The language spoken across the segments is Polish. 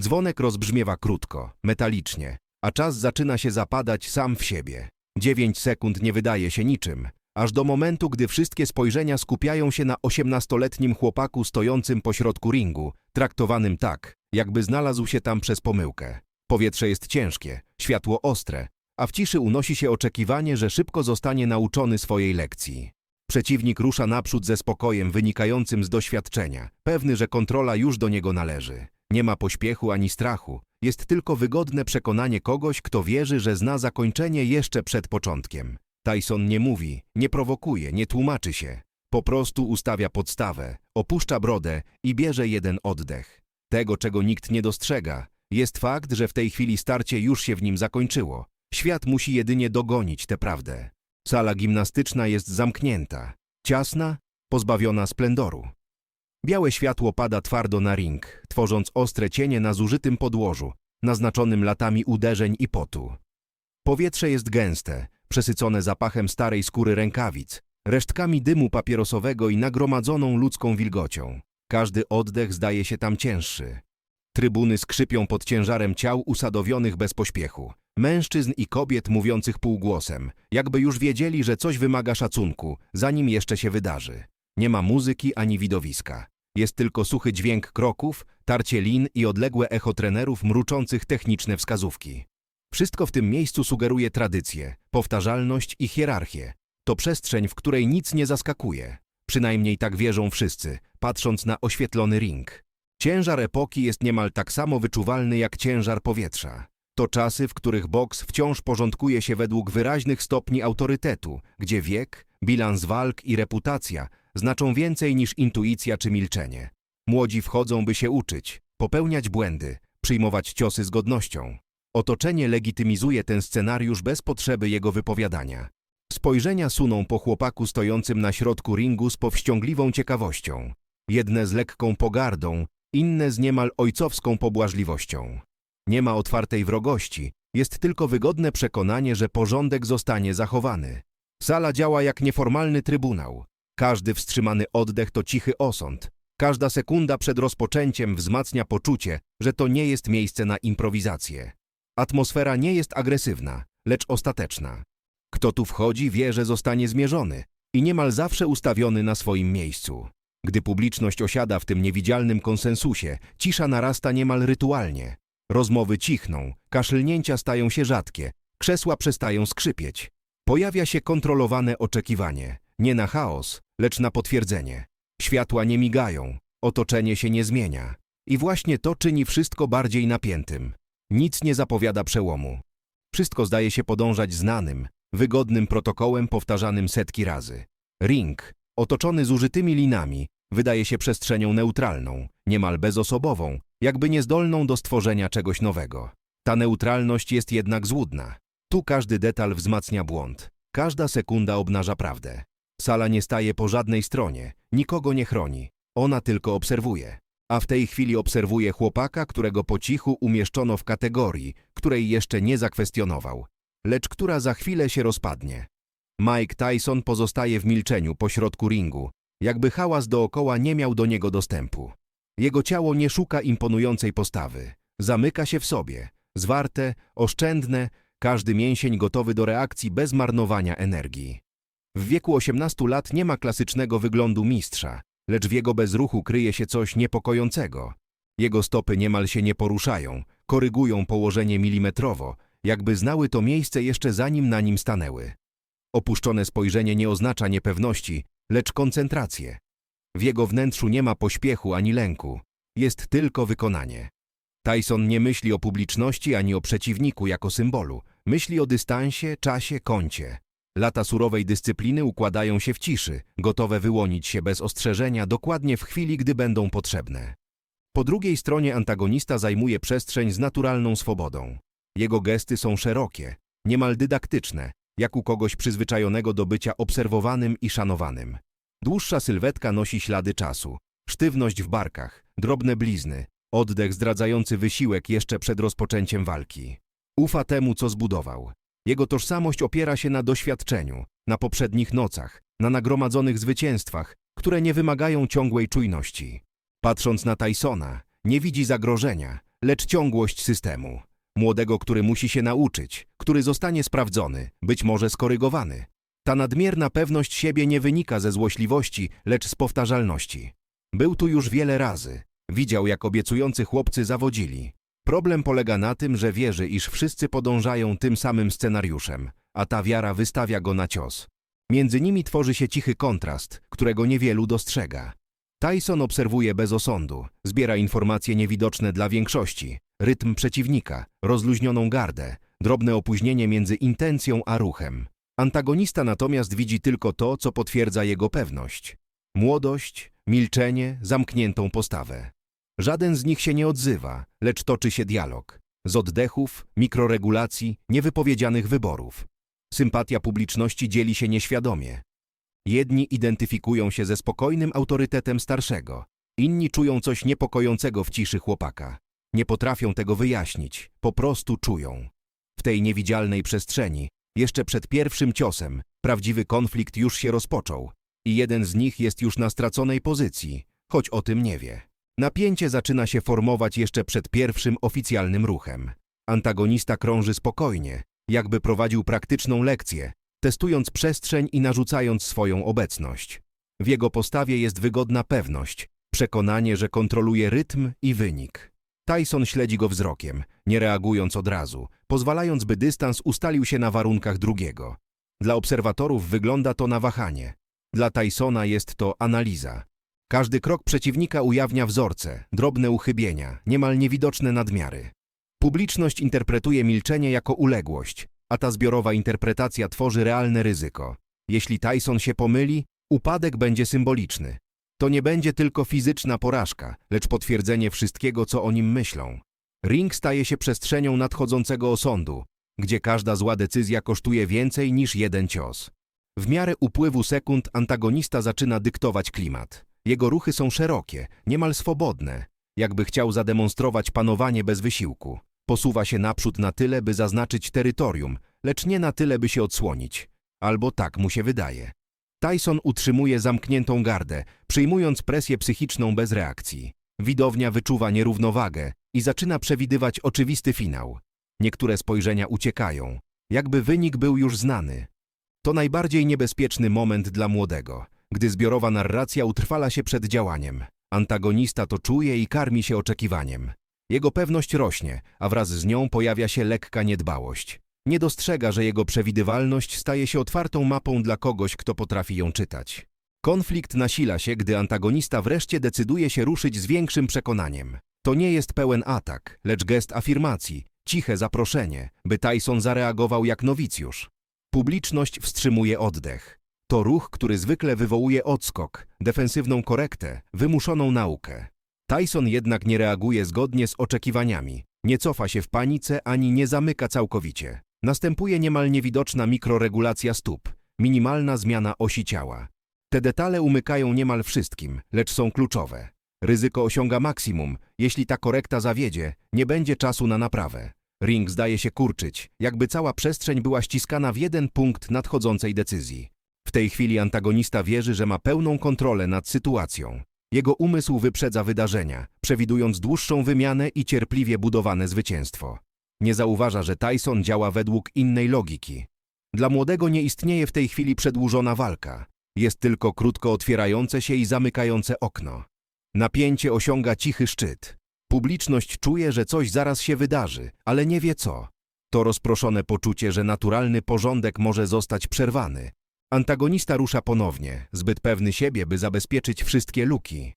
Dzwonek rozbrzmiewa krótko, metalicznie, a czas zaczyna się zapadać sam w siebie. Dziewięć sekund nie wydaje się niczym, aż do momentu, gdy wszystkie spojrzenia skupiają się na osiemnastoletnim chłopaku stojącym pośrodku ringu, traktowanym tak, jakby znalazł się tam przez pomyłkę. Powietrze jest ciężkie, światło ostre, a w ciszy unosi się oczekiwanie, że szybko zostanie nauczony swojej lekcji. Przeciwnik rusza naprzód ze spokojem wynikającym z doświadczenia, pewny, że kontrola już do niego należy. Nie ma pośpiechu ani strachu, jest tylko wygodne przekonanie kogoś, kto wierzy, że zna zakończenie jeszcze przed początkiem. Tyson nie mówi, nie prowokuje, nie tłumaczy się. Po prostu ustawia podstawę, opuszcza brodę i bierze jeden oddech. Tego, czego nikt nie dostrzega, jest fakt, że w tej chwili starcie już się w nim zakończyło. Świat musi jedynie dogonić tę prawdę. Sala gimnastyczna jest zamknięta, ciasna, pozbawiona splendoru. Białe światło pada twardo na ring, tworząc ostre cienie na zużytym podłożu, naznaczonym latami uderzeń i potu. Powietrze jest gęste, przesycone zapachem starej skóry rękawic, resztkami dymu papierosowego i nagromadzoną ludzką wilgocią. Każdy oddech zdaje się tam cięższy. Trybuny skrzypią pod ciężarem ciał usadowionych bez pośpiechu. Mężczyzn i kobiet mówiących półgłosem, jakby już wiedzieli, że coś wymaga szacunku, zanim jeszcze się wydarzy. Nie ma muzyki ani widowiska. Jest tylko suchy dźwięk kroków, tarcie lin i odległe echo trenerów mruczących techniczne wskazówki. Wszystko w tym miejscu sugeruje tradycję, powtarzalność i hierarchię. To przestrzeń, w której nic nie zaskakuje. Przynajmniej tak wierzą wszyscy, patrząc na oświetlony ring. Ciężar epoki jest niemal tak samo wyczuwalny jak ciężar powietrza. To czasy, w których boks wciąż porządkuje się według wyraźnych stopni autorytetu, gdzie wiek, bilans walk i reputacja znaczą więcej niż intuicja czy milczenie. Młodzi wchodzą, by się uczyć, popełniać błędy, przyjmować ciosy z godnością. Otoczenie legitymizuje ten scenariusz bez potrzeby jego wypowiadania. Spojrzenia suną po chłopaku stojącym na środku ringu z powściągliwą ciekawością. Jedne z lekką pogardą, inne z niemal ojcowską pobłażliwością. Nie ma otwartej wrogości, jest tylko wygodne przekonanie, że porządek zostanie zachowany. Sala działa jak nieformalny trybunał. Każdy wstrzymany oddech to cichy osąd. Każda sekunda przed rozpoczęciem wzmacnia poczucie, że to nie jest miejsce na improwizację. Atmosfera nie jest agresywna, lecz ostateczna. Kto tu wchodzi, wie, że zostanie zmierzony i niemal zawsze ustawiony na swoim miejscu. Gdy publiczność osiada w tym niewidzialnym konsensusie, cisza narasta niemal rytualnie. Rozmowy cichną, kaszlnięcia stają się rzadkie, krzesła przestają skrzypieć. Pojawia się kontrolowane oczekiwanie, nie na chaos, lecz na potwierdzenie. Światła nie migają, otoczenie się nie zmienia. I właśnie to czyni wszystko bardziej napiętym. Nic nie zapowiada przełomu. Wszystko zdaje się podążać znanym, wygodnym protokołem powtarzanym setki razy. Ring, otoczony zużytymi linami, wydaje się przestrzenią neutralną, niemal bezosobową, jakby niezdolną do stworzenia czegoś nowego. Ta neutralność jest jednak złudna. Tu każdy detal wzmacnia błąd, każda sekunda obnaża prawdę. Sala nie staje po żadnej stronie, nikogo nie chroni, ona tylko obserwuje. A w tej chwili obserwuje chłopaka, którego po cichu umieszczono w kategorii, której jeszcze nie zakwestionował, lecz która za chwilę się rozpadnie. Mike Tyson pozostaje w milczeniu pośrodku ringu, jakby hałas dookoła nie miał do niego dostępu. Jego ciało nie szuka imponującej postawy. Zamyka się w sobie, zwarte, oszczędne, każdy mięsień gotowy do reakcji bez marnowania energii. W wieku 18 lat nie ma klasycznego wyglądu mistrza, lecz w jego bezruchu kryje się coś niepokojącego. Jego stopy niemal się nie poruszają, korygują położenie milimetrowo, jakby znały to miejsce jeszcze zanim na nim stanęły. Opuszczone spojrzenie nie oznacza niepewności, lecz koncentrację. W jego wnętrzu nie ma pośpiechu ani lęku, jest tylko wykonanie. Tyson nie myśli o publiczności ani o przeciwniku jako symbolu, myśli o dystansie, czasie, kącie. Lata surowej dyscypliny układają się w ciszy, gotowe wyłonić się bez ostrzeżenia dokładnie w chwili, gdy będą potrzebne. Po drugiej stronie antagonista zajmuje przestrzeń z naturalną swobodą. Jego gesty są szerokie, niemal dydaktyczne, jak u kogoś przyzwyczajonego do bycia obserwowanym i szanowanym. Dłuższa sylwetka nosi ślady czasu, sztywność w barkach, drobne blizny, oddech zdradzający wysiłek jeszcze przed rozpoczęciem walki. Ufa temu, co zbudował. Jego tożsamość opiera się na doświadczeniu, na poprzednich nocach, na nagromadzonych zwycięstwach, które nie wymagają ciągłej czujności. Patrząc na Tysona, nie widzi zagrożenia, lecz ciągłość systemu. Młodego, który musi się nauczyć, który zostanie sprawdzony, być może skorygowany. Ta nadmierna pewność siebie nie wynika ze złośliwości, lecz z powtarzalności. Był tu już wiele razy. Widział, jak obiecujący chłopcy zawodzili. Problem polega na tym, że wierzy, iż wszyscy podążają tym samym scenariuszem, a ta wiara wystawia go na cios. Między nimi tworzy się cichy kontrast, którego niewielu dostrzega. Tyson obserwuje bez osądu, zbiera informacje niewidoczne dla większości, rytm przeciwnika, rozluźnioną gardę, drobne opóźnienie między intencją a ruchem. Antagonista natomiast widzi tylko to, co potwierdza jego pewność. Młodość, milczenie, zamkniętą postawę. Żaden z nich się nie odzywa, lecz toczy się dialog. Z oddechów, mikroregulacji, niewypowiedzianych wyborów. Sympatia publiczności dzieli się nieświadomie. Jedni identyfikują się ze spokojnym autorytetem starszego, inni czują coś niepokojącego w ciszy chłopaka. Nie potrafią tego wyjaśnić, po prostu czują. W tej niewidzialnej przestrzeni, jeszcze przed pierwszym ciosem, prawdziwy konflikt już się rozpoczął i jeden z nich jest już na straconej pozycji, choć o tym nie wie. Napięcie zaczyna się formować jeszcze przed pierwszym oficjalnym ruchem. Antagonista krąży spokojnie, jakby prowadził praktyczną lekcję, testując przestrzeń i narzucając swoją obecność. W jego postawie jest wygodna pewność, przekonanie, że kontroluje rytm i wynik. Tyson śledzi go wzrokiem, nie reagując od razu, pozwalając, by dystans ustalił się na warunkach drugiego. Dla obserwatorów wygląda to na wahanie. Dla Tysona jest to analiza. Każdy krok przeciwnika ujawnia wzorce, drobne uchybienia, niemal niewidoczne nadmiary. Publiczność interpretuje milczenie jako uległość, a ta zbiorowa interpretacja tworzy realne ryzyko. Jeśli Tyson się pomyli, upadek będzie symboliczny. To nie będzie tylko fizyczna porażka, lecz potwierdzenie wszystkiego, co o nim myślą. Ring staje się przestrzenią nadchodzącego osądu, gdzie każda zła decyzja kosztuje więcej niż jeden cios. W miarę upływu sekund antagonista zaczyna dyktować klimat. Jego ruchy są szerokie, niemal swobodne, jakby chciał zademonstrować panowanie bez wysiłku. Posuwa się naprzód na tyle, by zaznaczyć terytorium, lecz nie na tyle, by się odsłonić. Albo tak mu się wydaje. Tyson utrzymuje zamkniętą gardę, przyjmując presję psychiczną bez reakcji. Widownia wyczuwa nierównowagę i zaczyna przewidywać oczywisty finał. Niektóre spojrzenia uciekają, jakby wynik był już znany. To najbardziej niebezpieczny moment dla młodego, gdy zbiorowa narracja utrwala się przed działaniem. Antagonista to czuje i karmi się oczekiwaniem. Jego pewność rośnie, a wraz z nią pojawia się lekka niedbałość. Nie dostrzega, że jego przewidywalność staje się otwartą mapą dla kogoś, kto potrafi ją czytać. Konflikt nasila się, gdy antagonista wreszcie decyduje się ruszyć z większym przekonaniem. To nie jest pełen atak, lecz gest afirmacji, ciche zaproszenie, by Tyson zareagował jak nowicjusz. Publiczność wstrzymuje oddech. To ruch, który zwykle wywołuje odskok, defensywną korektę, wymuszoną naukę. Tyson jednak nie reaguje zgodnie z oczekiwaniami, nie cofa się w panice ani nie zamyka całkowicie. Następuje niemal niewidoczna mikroregulacja stóp, minimalna zmiana osi ciała. Te detale umykają niemal wszystkim, lecz są kluczowe. Ryzyko osiąga maksimum. Jeśli ta korekta zawiedzie, nie będzie czasu na naprawę. Ring zdaje się kurczyć, jakby cała przestrzeń była ściskana w jeden punkt nadchodzącej decyzji. W tej chwili antagonista wierzy, że ma pełną kontrolę nad sytuacją. Jego umysł wyprzedza wydarzenia, przewidując dłuższą wymianę i cierpliwie budowane zwycięstwo. Nie zauważa, że Tyson działa według innej logiki. Dla młodego nie istnieje w tej chwili przedłużona walka. Jest tylko krótko otwierające się i zamykające okno. Napięcie osiąga cichy szczyt. Publiczność czuje, że coś zaraz się wydarzy, ale nie wie co. To rozproszone poczucie, że naturalny porządek może zostać przerwany. Antagonista rusza ponownie, zbyt pewny siebie, by zabezpieczyć wszystkie luki.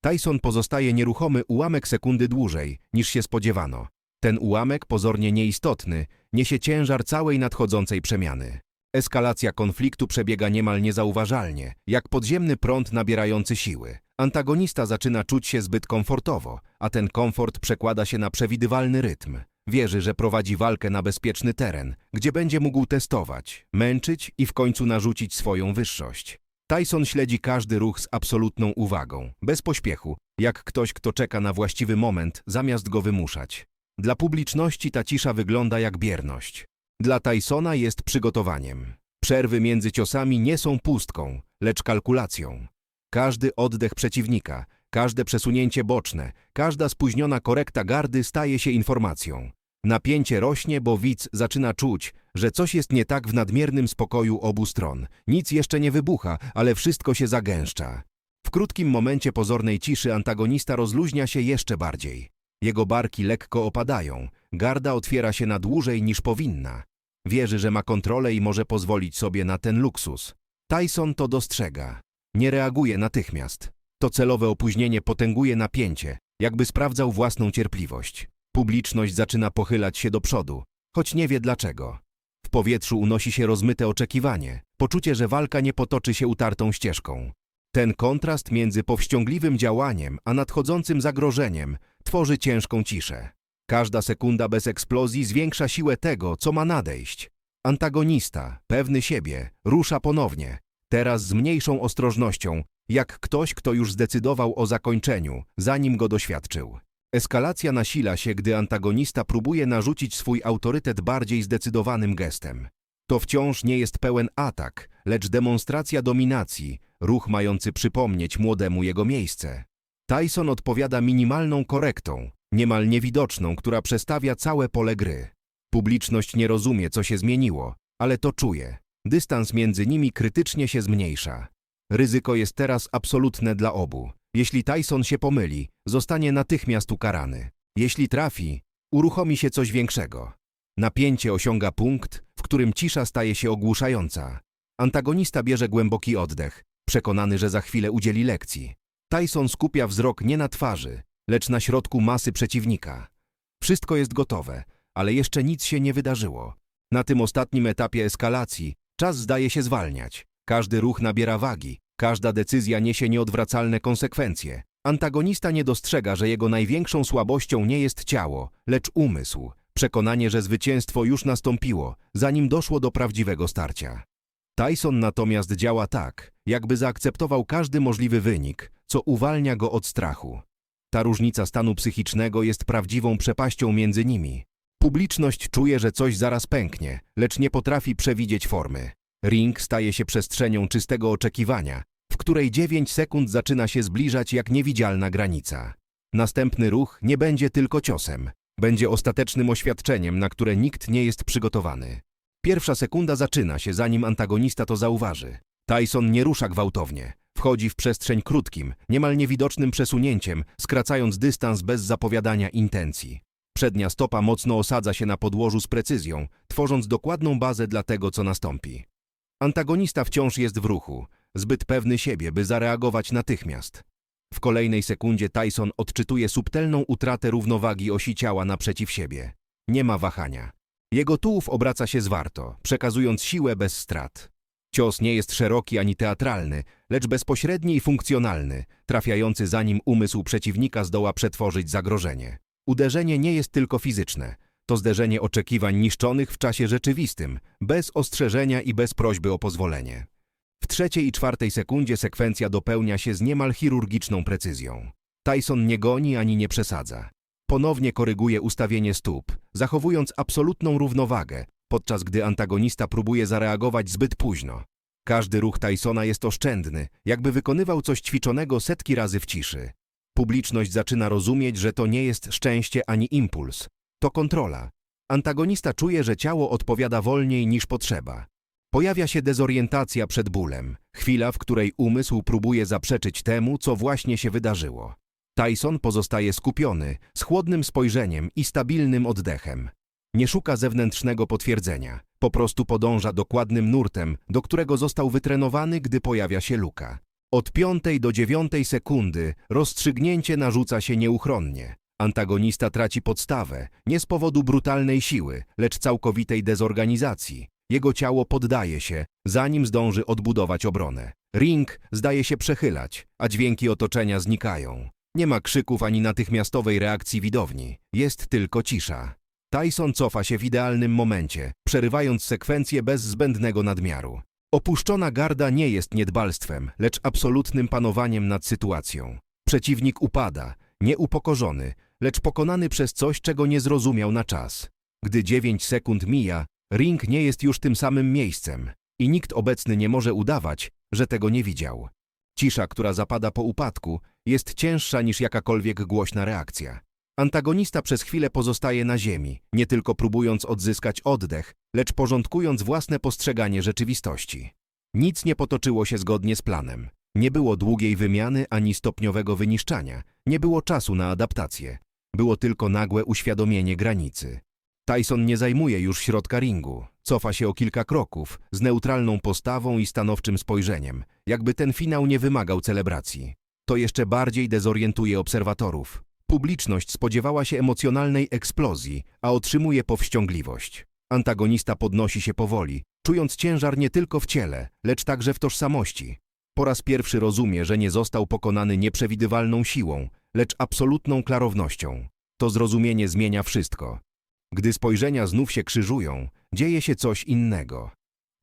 Tyson pozostaje nieruchomy ułamek sekundy dłużej, niż się spodziewano. Ten ułamek, pozornie nieistotny, niesie ciężar całej nadchodzącej przemiany. Eskalacja konfliktu przebiega niemal niezauważalnie, jak podziemny prąd nabierający siły. Antagonista zaczyna czuć się zbyt komfortowo, a ten komfort przekłada się na przewidywalny rytm. Wierzy, że prowadzi walkę na bezpieczny teren, gdzie będzie mógł testować, męczyć i w końcu narzucić swoją wyższość. Tyson śledzi każdy ruch z absolutną uwagą, bez pośpiechu, jak ktoś, kto czeka na właściwy moment, zamiast go wymuszać. Dla publiczności ta cisza wygląda jak bierność. Dla Tysona jest przygotowaniem. Przerwy między ciosami nie są pustką, lecz kalkulacją. Każdy oddech przeciwnika, Każde przesunięcie boczne, każda spóźniona korekta gardy staje się informacją. Napięcie rośnie, bo widz zaczyna czuć, że coś jest nie tak w nadmiernym spokoju obu stron. Nic jeszcze nie wybucha, ale wszystko się zagęszcza. W krótkim momencie pozornej ciszy antagonista rozluźnia się jeszcze bardziej. Jego barki lekko opadają, garda otwiera się na dłużej niż powinna. Wierzy, że ma kontrolę i może pozwolić sobie na ten luksus. Tyson to dostrzega. Nie reaguje natychmiast. To celowe opóźnienie potęguje napięcie, jakby sprawdzał własną cierpliwość. Publiczność zaczyna pochylać się do przodu, choć nie wie dlaczego. W powietrzu unosi się rozmyte oczekiwanie, poczucie, że walka nie potoczy się utartą ścieżką. Ten kontrast między powściągliwym działaniem a nadchodzącym zagrożeniem tworzy ciężką ciszę. Każda sekunda bez eksplozji zwiększa siłę tego, co ma nadejść. Antagonista, pewny siebie, rusza ponownie, teraz z mniejszą ostrożnością, jak ktoś, kto już zdecydował o zakończeniu, zanim go doświadczył. Eskalacja nasila się, gdy antagonista próbuje narzucić swój autorytet bardziej zdecydowanym gestem. To wciąż nie jest pełen atak, lecz demonstracja dominacji, ruch mający przypomnieć młodemu jego miejsce. Tyson odpowiada minimalną korektą, niemal niewidoczną, która przestawia całe pole gry. Publiczność nie rozumie, co się zmieniło, ale to czuje. Dystans między nimi krytycznie się zmniejsza. Ryzyko jest teraz absolutne dla obu. Jeśli Tyson się pomyli, zostanie natychmiast ukarany. Jeśli trafi, uruchomi się coś większego. Napięcie osiąga punkt, w którym cisza staje się ogłuszająca. Antagonista bierze głęboki oddech, przekonany, że za chwilę udzieli lekcji. Tyson skupia wzrok nie na twarzy, lecz na środku masy przeciwnika. Wszystko jest gotowe, ale jeszcze nic się nie wydarzyło. Na tym ostatnim etapie eskalacji czas zdaje się zwalniać. Każdy ruch nabiera wagi, każda decyzja niesie nieodwracalne konsekwencje. Antagonista nie dostrzega, że jego największą słabością nie jest ciało, lecz umysł. Przekonanie, że zwycięstwo już nastąpiło, zanim doszło do prawdziwego starcia. Tyson natomiast działa tak, jakby zaakceptował każdy możliwy wynik, co uwalnia go od strachu. Ta różnica stanu psychicznego jest prawdziwą przepaścią między nimi. Publiczność czuje, że coś zaraz pęknie, lecz nie potrafi przewidzieć formy. Ring staje się przestrzenią czystego oczekiwania, w której 9 sekund zaczyna się zbliżać jak niewidzialna granica. Następny ruch nie będzie tylko ciosem, będzie ostatecznym oświadczeniem, na które nikt nie jest przygotowany. Pierwsza sekunda zaczyna się, zanim antagonista to zauważy. Tyson nie rusza gwałtownie. Wchodzi w przestrzeń krótkim, niemal niewidocznym przesunięciem, skracając dystans bez zapowiadania intencji. Przednia stopa mocno osadza się na podłożu z precyzją, tworząc dokładną bazę dla tego, co nastąpi. Antagonista wciąż jest w ruchu, zbyt pewny siebie, by zareagować natychmiast. W kolejnej sekundzie Tyson odczytuje subtelną utratę równowagi osi ciała naprzeciw siebie. Nie ma wahania. Jego tułów obraca się zwarto, przekazując siłę bez strat. Cios nie jest szeroki ani teatralny, lecz bezpośredni i funkcjonalny, trafiający zanim umysł przeciwnika zdoła przetworzyć zagrożenie. Uderzenie nie jest tylko fizyczne. To zderzenie oczekiwań niszczonych w czasie rzeczywistym, bez ostrzeżenia i bez prośby o pozwolenie. W trzeciej i czwartej sekundzie sekwencja dopełnia się z niemal chirurgiczną precyzją. Tyson nie goni ani nie przesadza. Ponownie koryguje ustawienie stóp, zachowując absolutną równowagę, podczas gdy antagonista próbuje zareagować zbyt późno. Każdy ruch Tysona jest oszczędny, jakby wykonywał coś ćwiczonego setki razy w ciszy. Publiczność zaczyna rozumieć, że to nie jest szczęście ani impuls. To kontrola. Antagonista czuje, że ciało odpowiada wolniej niż potrzeba. Pojawia się dezorientacja przed bólem, chwila, w której umysł próbuje zaprzeczyć temu, co właśnie się wydarzyło. Tyson pozostaje skupiony, z chłodnym spojrzeniem i stabilnym oddechem. Nie szuka zewnętrznego potwierdzenia, po prostu podąża dokładnym nurtem, do którego został wytrenowany, gdy pojawia się luka. Od piątej do dziewiątej sekundy rozstrzygnięcie narzuca się nieuchronnie. Antagonista traci podstawę, nie z powodu brutalnej siły, lecz całkowitej dezorganizacji. Jego ciało poddaje się, zanim zdąży odbudować obronę. Ring zdaje się przechylać, a dźwięki otoczenia znikają. Nie ma krzyków ani natychmiastowej reakcji widowni. Jest tylko cisza. Tyson cofa się w idealnym momencie, przerywając sekwencję bez zbędnego nadmiaru. Opuszczona garda nie jest niedbalstwem, lecz absolutnym panowaniem nad sytuacją. Przeciwnik upada, nieupokorzony, lecz pokonany przez coś, czego nie zrozumiał na czas. Gdy dziewięć sekund mija, ring nie jest już tym samym miejscem i nikt obecny nie może udawać, że tego nie widział. Cisza, która zapada po upadku, jest cięższa niż jakakolwiek głośna reakcja. Antagonista przez chwilę pozostaje na ziemi, nie tylko próbując odzyskać oddech, lecz porządkując własne postrzeganie rzeczywistości. Nic nie potoczyło się zgodnie z planem. Nie było długiej wymiany ani stopniowego wyniszczania, nie było czasu na adaptację. Było tylko nagłe uświadomienie granicy. Tyson nie zajmuje już środka ringu, cofa się o kilka kroków, z neutralną postawą i stanowczym spojrzeniem, jakby ten finał nie wymagał celebracji. To jeszcze bardziej dezorientuje obserwatorów. Publiczność spodziewała się emocjonalnej eksplozji, a otrzymuje powściągliwość. Antagonista podnosi się powoli, czując ciężar nie tylko w ciele, lecz także w tożsamości. Po raz pierwszy rozumie, że nie został pokonany nieprzewidywalną siłą, lecz absolutną klarownością. To zrozumienie zmienia wszystko. Gdy spojrzenia znów się krzyżują, dzieje się coś innego.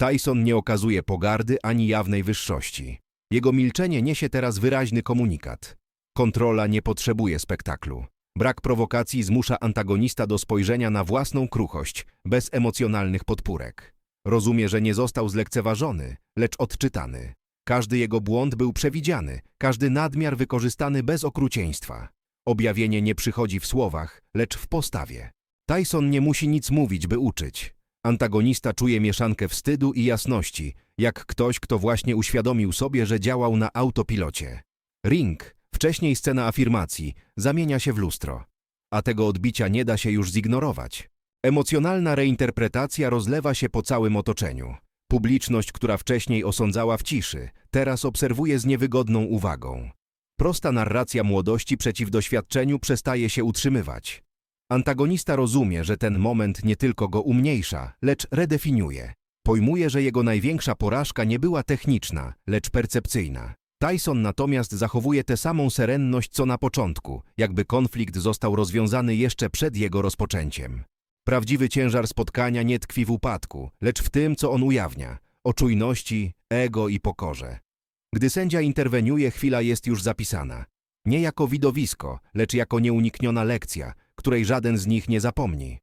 Tyson nie okazuje pogardy ani jawnej wyższości. Jego milczenie niesie teraz wyraźny komunikat. Kontrola nie potrzebuje spektaklu. Brak prowokacji zmusza antagonista do spojrzenia na własną kruchość, bez emocjonalnych podpórek. Rozumie, że nie został zlekceważony, lecz odczytany. Każdy jego błąd był przewidziany, każdy nadmiar wykorzystany bez okrucieństwa. Objawienie nie przychodzi w słowach, lecz w postawie. Tyson nie musi nic mówić, by uczyć. Antagonista czuje mieszankę wstydu i jasności, jak ktoś, kto właśnie uświadomił sobie, że działał na autopilocie. Ring, wcześniej scena afirmacji, zamienia się w lustro. A tego odbicia nie da się już zignorować. Emocjonalna reinterpretacja rozlewa się po całym otoczeniu. Publiczność, która wcześniej osądzała w ciszy, teraz obserwuje z niewygodną uwagą. Prosta narracja młodości przeciw doświadczeniu przestaje się utrzymywać. Antagonista rozumie, że ten moment nie tylko go umniejsza, lecz redefiniuje. Pojmuje, że jego największa porażka nie była techniczna, lecz percepcyjna. Tyson natomiast zachowuje tę samą serenność co na początku, jakby konflikt został rozwiązany jeszcze przed jego rozpoczęciem. Prawdziwy ciężar spotkania nie tkwi w upadku, lecz w tym, co on ujawnia o czujności, ego i pokorze. Gdy sędzia interweniuje, chwila jest już zapisana. Nie jako widowisko, lecz jako nieunikniona lekcja, której żaden z nich nie zapomni.